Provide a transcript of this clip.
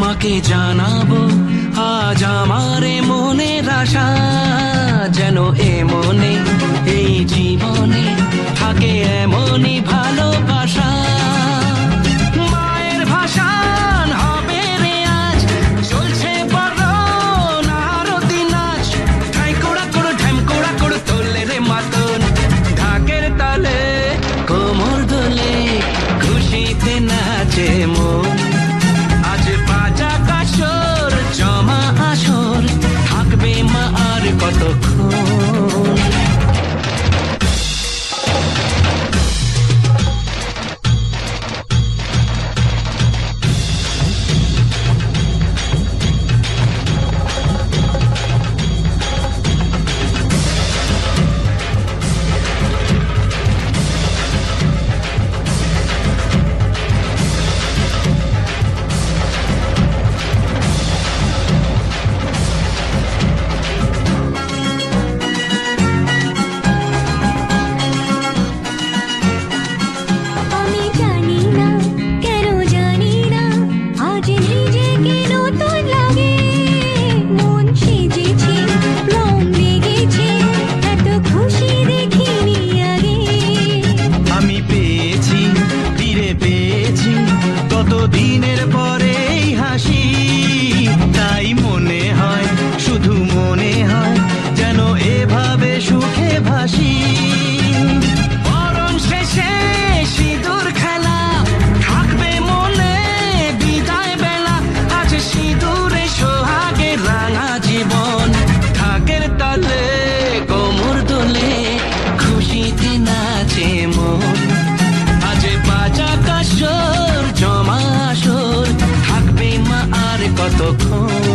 মাকে জানাব, আজ আমারে মনের আশা যেন এ মনে, এই জীবনে থাকে এমনই ভালোবাসা। মায়ের আজ, চলছে রে ঢাকের তালে কোমর খুশিতে নাচে মন। কতক্ষণ tocó